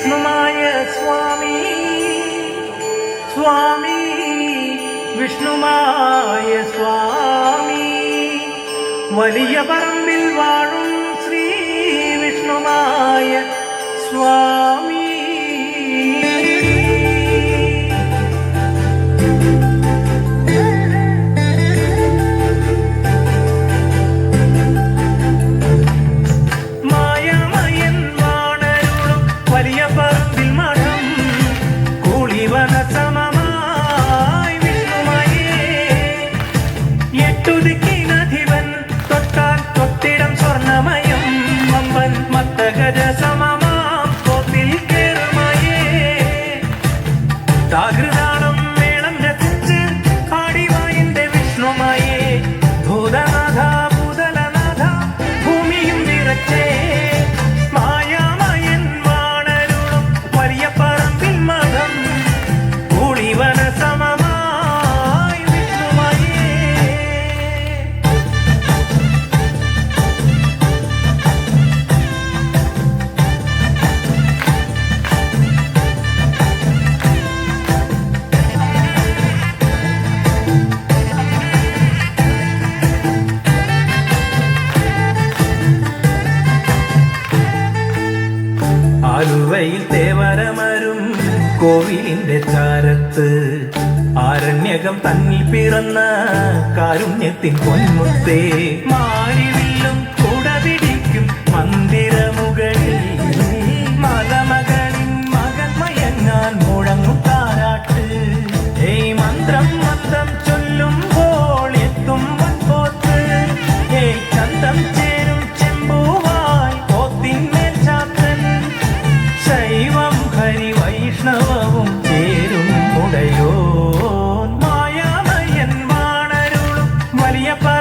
വിഷ്ണുമായ സ്വാമി സ്വാമി വിഷ്ണുമായ സ്വാമി വലിയ പറമ്പിൽ വാഴും ശ്രീ വിഷ്ണുമായ സ്വാമി എട്ടു ദിക്കിനധിപൻ തൊട്ടാൽ തൊട്ടിടം സ്വർണമയം. അമ്പൻ മത്തഗജ സമമാം കോത്തിൽ കേറുമയേ. താകൃതാളം മേളം രസിച്ച് ആടിവായിന്റെ വിഷ്ണുമയേ. ഭൂതനാഥ ഭൂതലനാഥ ഭൂമിയും വിറച്ചേ ആലുവയിൽ തേവരമരും കോവിലിന്റെ ചാരത്ത്. ആരണ്യകം തന്നിൽ പിറന്ന കാരുണ്യത്തിൻ പൊന്മുത്തേ മാരിവില്ലും minha paz.